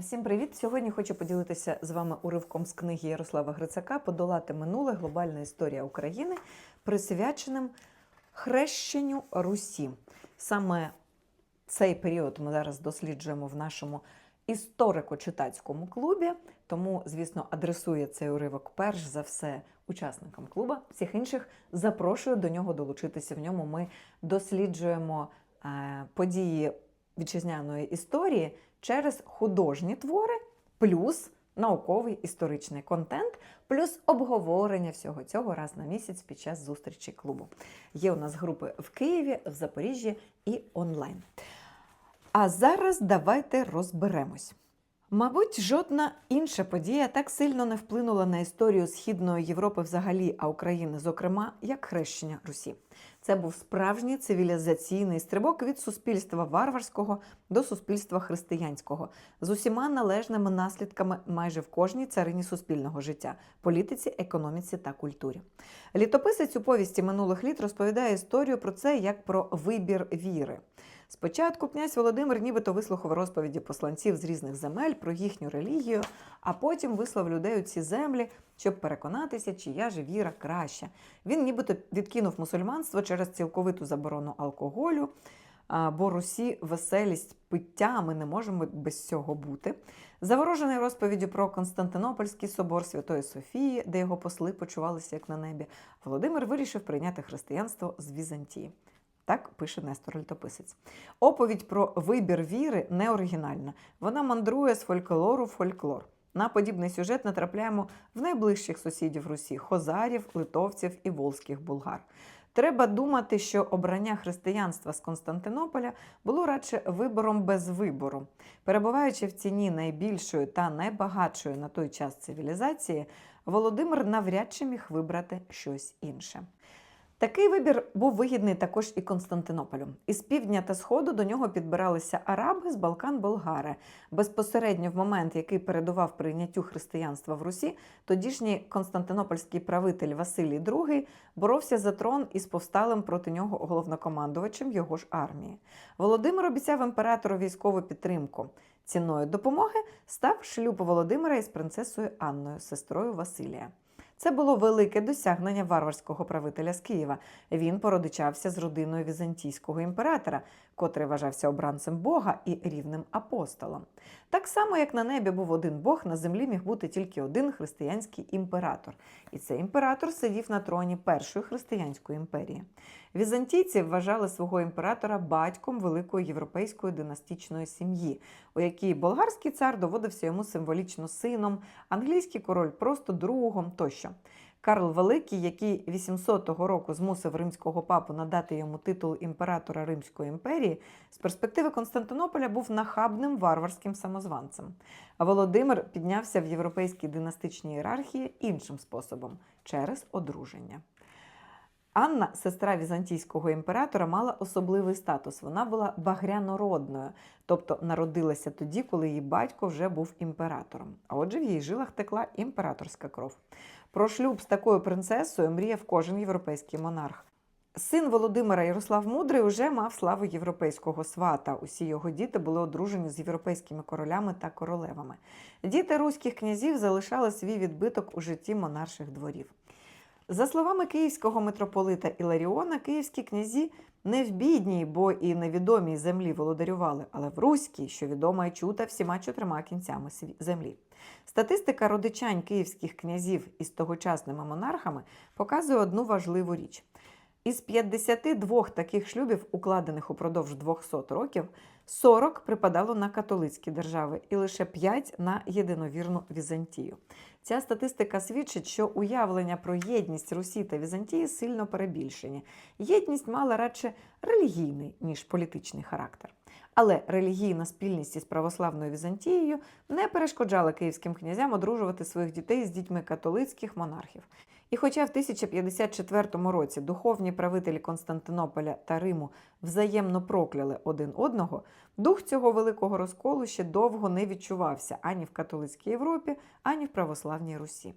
Всім привіт! Сьогодні хочу поділитися з вами уривком з книги Ярослава Грицака Подолати минуле глобальна історія України, присвяченим хрещенню Русі. Саме цей період ми зараз досліджуємо в нашому історико-читацькому клубі. Тому, звісно, адресує цей уривок перш за все учасникам клуба. Всіх інших запрошую до нього долучитися. В ньому ми досліджуємо е, події вітчизняної історії через художні твори, плюс науковий історичний контент, плюс обговорення всього цього раз на місяць під час зустрічі клубу. Є у нас групи в Києві, в Запоріжжі і онлайн. А зараз давайте розберемось. Мабуть, жодна інша подія так сильно не вплинула на історію Східної Європи взагалі, а України, зокрема, як хрещення Русі. Це був справжній цивілізаційний стрибок від суспільства варварського до суспільства християнського, з усіма належними наслідками майже в кожній царині суспільного життя політиці, економіці та культурі. Літописець у повісті минулих літ розповідає історію про це як про вибір віри. Спочатку князь Володимир нібито вислухав розповіді посланців з різних земель про їхню релігію, а потім вислав людей у ці землі, щоб переконатися, чия ж віра краща. Він нібито відкинув мусульманство через цілковиту заборону алкоголю, бо Русі веселість пиття, ми не можемо без цього бути. Заворожений розповіддю про Константинопольський собор Святої Софії, де його посли почувалися як на небі, Володимир вирішив прийняти християнство з Візантії. Так пише Нестор Літописець. Оповідь про вибір віри не оригінальна. Вона мандрує з фольклору в фольклор. На подібний сюжет натрапляємо в найближчих сусідів Русі хозарів, литовців і волзьких булгар. Треба думати, що обрання християнства з Константинополя було радше вибором без вибору. Перебуваючи в ціні найбільшої та найбагатшої на той час цивілізації, Володимир навряд чи міг вибрати щось інше. Такий вибір був вигідний також і Константинополю. Із півдня та сходу до нього підбиралися араби з Балкан болгари. Безпосередньо в момент, який передував прийняттю християнства в Русі, тодішній константинопольський правитель Василій II боровся за трон із повсталим проти нього головнокомандувачем його ж армії. Володимир обіцяв імператору військову підтримку. Ціною допомоги став шлюб Володимира із принцесою Анною, сестрою Василія. Це було велике досягнення варварського правителя з Києва. Він породичався з родиною візантійського імператора, котрий вважався обранцем Бога і рівним апостолом. Так само, як на небі був один Бог, на землі міг бути тільки один християнський імператор. І цей імператор сидів на троні першої християнської імперії. Візантійці вважали свого імператора батьком великої європейської династичної сім'ї, у якій болгарський цар доводився йому символічно сином, англійський король просто другом тощо. Карл Великий, який 800 року змусив римського папу надати йому титул імператора Римської імперії, з перспективи Константинополя був нахабним варварським самозванцем. А Володимир піднявся в європейській династичній ієрархії іншим способом через одруження. Анна, сестра візантійського імператора, мала особливий статус. Вона була багрянородною, тобто народилася тоді, коли її батько вже був імператором. А отже, в її жилах текла імператорська кров. Про шлюб з такою принцесою мріяв кожен європейський монарх. Син Володимира Ярослав Мудрий уже мав славу європейського свата. Усі його діти були одружені з європейськими королями та королевами. Діти руських князів залишали свій відбиток у житті монарших дворів. За словами київського митрополита Іларіона, київські князі не в бідній, бо і невідомій землі володарювали, але в руській, що відома і чута всіма чотирма кінцями землі. Статистика родичань київських князів із тогочасними монархами показує одну важливу річ. Із 52 таких шлюбів, укладених упродовж 200 років, 40 припадало на католицькі держави і лише 5 на єдиновірну Візантію. Ця статистика свідчить, що уявлення про єдність Русі та Візантії сильно перебільшені. Єдність мала радше релігійний, ніж політичний характер. Але релігійна спільність із православною Візантією не перешкоджала київським князям одружувати своїх дітей з дітьми католицьких монархів. І хоча в 1054 році духовні правителі Константинополя та Риму взаємно прокляли один одного, дух цього великого розколу ще довго не відчувався ані в католицькій Європі, ані в православній Русі.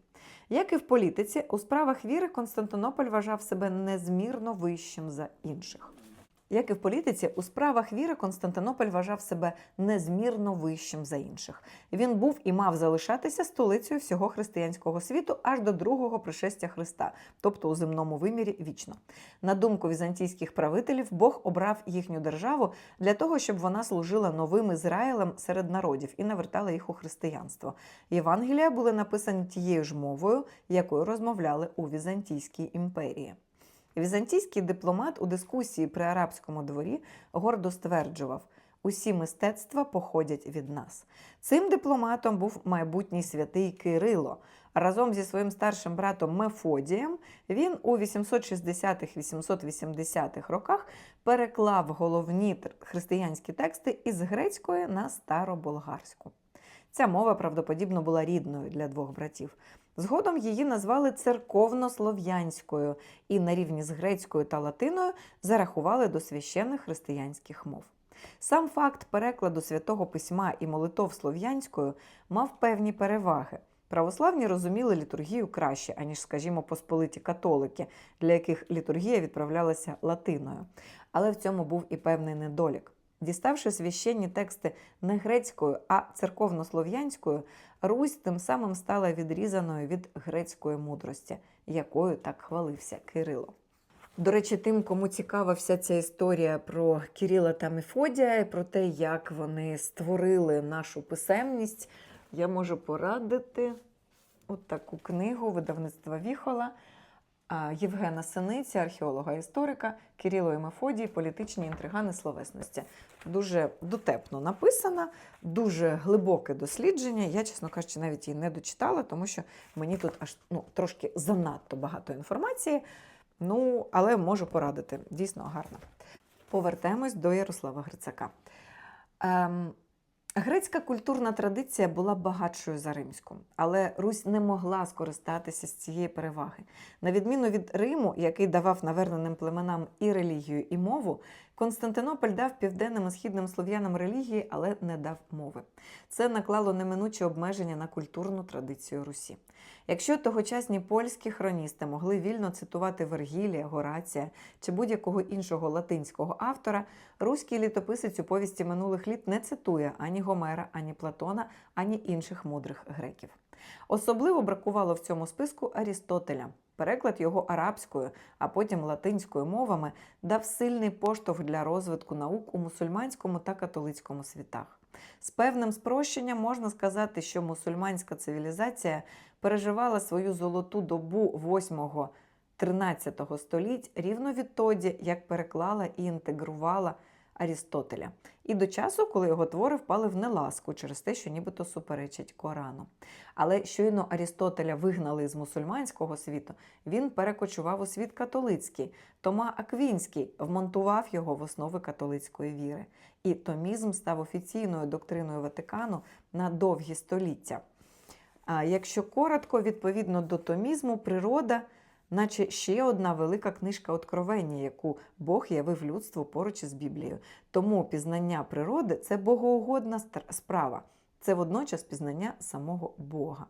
Як і в політиці, у справах віри Константинополь вважав себе незмірно вищим за інших. Як і в політиці, у справах віри Константинополь вважав себе незмірно вищим за інших. Він був і мав залишатися столицею всього християнського світу аж до другого пришестя Христа, тобто у земному вимірі вічно. На думку візантійських правителів, Бог обрав їхню державу для того, щоб вона служила новим Ізраїлем серед народів і навертала їх у християнство. Євангелія були написані тією ж мовою, якою розмовляли у Візантійській імперії. Візантійський дипломат у дискусії при арабському дворі гордо стверджував: усі мистецтва походять від нас. Цим дипломатом був майбутній святий Кирило. Разом зі своїм старшим братом Мефодієм він у 860-880-х роках переклав головні християнські тексти із грецької на староболгарську. Ця мова правдоподібно була рідною для двох братів. Згодом її назвали церковнослов'янською і на рівні з грецькою та латиною зарахували до священних християнських мов. Сам факт перекладу святого письма і молитов слов'янською мав певні переваги. Православні розуміли літургію краще, аніж, скажімо, посполиті католики, для яких літургія відправлялася латиною. Але в цьому був і певний недолік. Діставши священні тексти не грецькою, а церковнослов'янською, Русь тим самим стала відрізаною від грецької мудрості, якою так хвалився Кирило. До речі, тим, кому цікава вся ця історія про Кирила та Мефодія, і про те, як вони створили нашу писемність, я можу порадити от таку книгу видавництва Віхола Євгена Синиці, археолога історика Кирило і Мефодій, політичні інтригани словесності. Дуже дотепно написана, дуже глибоке дослідження. Я, чесно кажучи, навіть її не дочитала, тому що мені тут аж ну, трошки занадто багато інформації. Ну, але можу порадити. Дійсно гарно. Повертаємось до Ярослава Грицака. Ем, Грецька культурна традиція була багатшою за римську, але Русь не могла скористатися з цієї переваги. На відміну від Риму, який давав наверненим племенам і релігію, і мову, Константинополь дав південним і східним слов'янам релігії, але не дав мови. Це наклало неминучі обмеження на культурну традицію Русі. Якщо тогочасні польські хроністи могли вільно цитувати Вергілія, Горація чи будь-якого іншого латинського автора, руський літописець у повісті минулих літ не цитує ані Гомера, ані Платона, ані інших мудрих греків. Особливо бракувало в цьому списку Арістотеля. Переклад його арабською, а потім латинською мовами дав сильний поштовх для розвитку наук у мусульманському та католицькому світах. З певним спрощенням можна сказати, що мусульманська цивілізація переживала свою золоту добу 8-13 століть рівно відтоді, як переклала і інтегрувала Арістотеля, і до часу, коли його твори впали в неласку через те, що нібито суперечить Корану. Але щойно Арістотеля вигнали з мусульманського світу, він перекочував у світ католицький. Тома Аквінський вмонтував його в основи католицької віри. І томізм став офіційною доктриною Ватикану на довгі століття. А якщо коротко, відповідно до томізму, природа, наче ще одна велика книжка Откровення, яку Бог явив людству поруч із Біблією. Тому пізнання природи це богоугодна справа, це водночас пізнання самого Бога.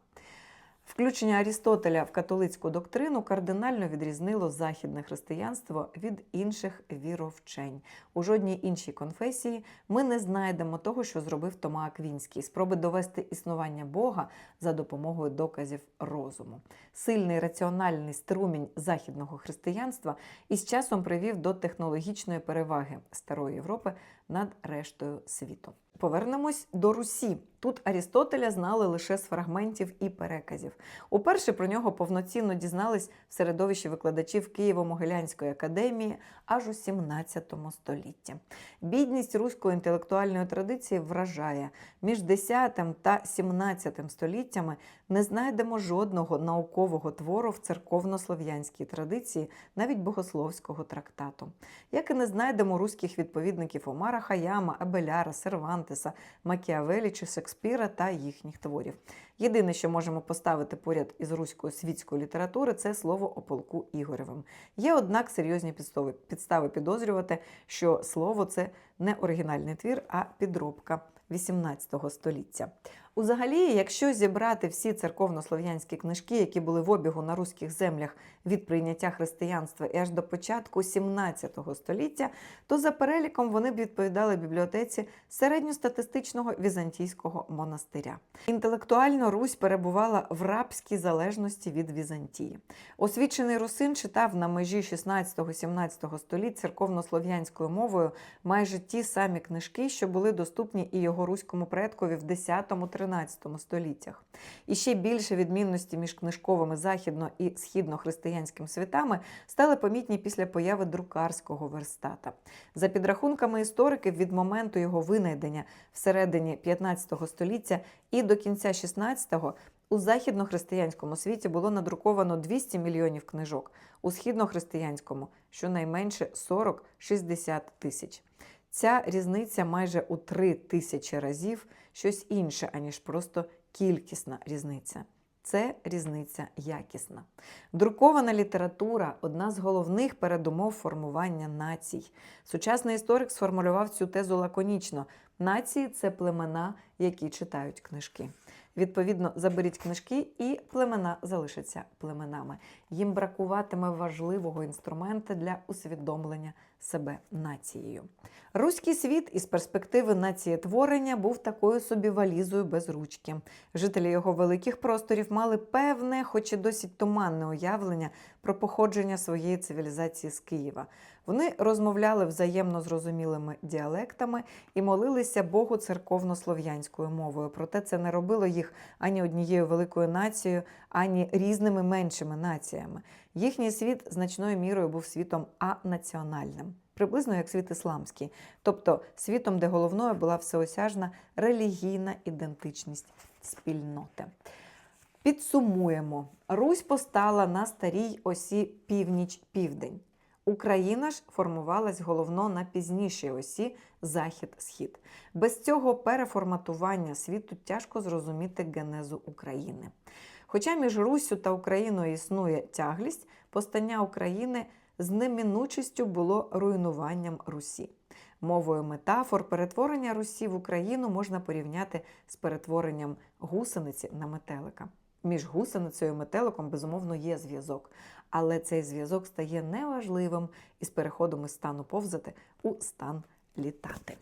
Включення Арістотеля в католицьку доктрину кардинально відрізнило західне християнство від інших віровчень. У жодній іншій конфесії ми не знайдемо того, що зробив Тома Аквінський, спроби довести існування Бога за допомогою доказів розуму. Сильний раціональний струмінь західного християнства із часом привів до технологічної переваги Старої Європи над рештою світу. Повернемось до Русі. Тут Арістотеля знали лише з фрагментів і переказів. Уперше про нього повноцінно дізнались в середовищі викладачів Києво-Могилянської академії аж у 17 столітті. Бідність руської інтелектуальної традиції вражає. Між 10 та 17 століттями не знайдемо жодного наукового твору в церковнослов'янській традиції, навіть богословського трактату. Як і не знайдемо руських відповідників Омара Хаяма, Абеляра, Сервантеса, Макіавелі чи Шекспіра та їхніх творів. Єдине, що можемо поставити поряд із руською світською літератури, це слово о полку Ігоревим. Є, однак, серйозні підстави, підстави підозрювати, що слово це не оригінальний твір, а підробка XVIII століття. Узагалі, якщо зібрати всі церковнослов'янські книжки, які були в обігу на руських землях від прийняття християнства і аж до початку 17 століття, то за переліком вони б відповідали бібліотеці середньостатистичного візантійського монастиря. Інтелектуально Русь перебувала в рабській залежності від Візантії. Освічений русин читав на межі 16-17 століть церковнослов'янською мовою майже ті самі книжки, що були доступні і його руському предкові в 10-13 століттях. І ще більше відмінності між книжковими західно і східнохристиянським світами стали помітні після появи друкарського верстата. За підрахунками істориків, від моменту його винайдення всередині 15 століття і до кінця 16-го у західнохристиянському світі було надруковано 200 мільйонів книжок, у східнохристиянському щонайменше 40-60 тисяч. Ця різниця майже у 3 тисячі разів щось інше, аніж просто кількісна різниця. Це різниця якісна. Друкована література одна з головних передумов формування націй. Сучасний історик сформулював цю тезу лаконічно: нації це племена, які читають книжки. Відповідно, заберіть книжки, і племена залишаться племенами. Їм бракуватиме важливого інструмента для усвідомлення себе нацією. Руський світ із перспективи націєтворення був такою собі валізою без ручки. Жителі його великих просторів мали певне, хоч і досить туманне уявлення про походження своєї цивілізації з Києва. Вони розмовляли взаємно зрозумілими діалектами і молилися Богу церковно-слов'янською мовою. Проте це не робило їх ані однією великою нацією, ані різними меншими націями. Їхній світ значною мірою був світом анаціональним. Приблизно як світ ісламський, тобто світом, де головною була всеосяжна релігійна ідентичність спільноти. Підсумуємо: Русь постала на старій осі північ-південь. Україна ж формувалась головно на пізнішій осі захід-схід. Без цього переформатування світу тяжко зрозуміти генезу України. Хоча між Руссю та Україною існує тяглість, постання України з неминучістю було руйнуванням Русі. Мовою метафор перетворення Русі в Україну можна порівняти з перетворенням гусениці на метелика. Між гусеницею і метеликом, безумовно, є зв'язок, але цей зв'язок стає неважливим із переходом із стану повзати у стан літати.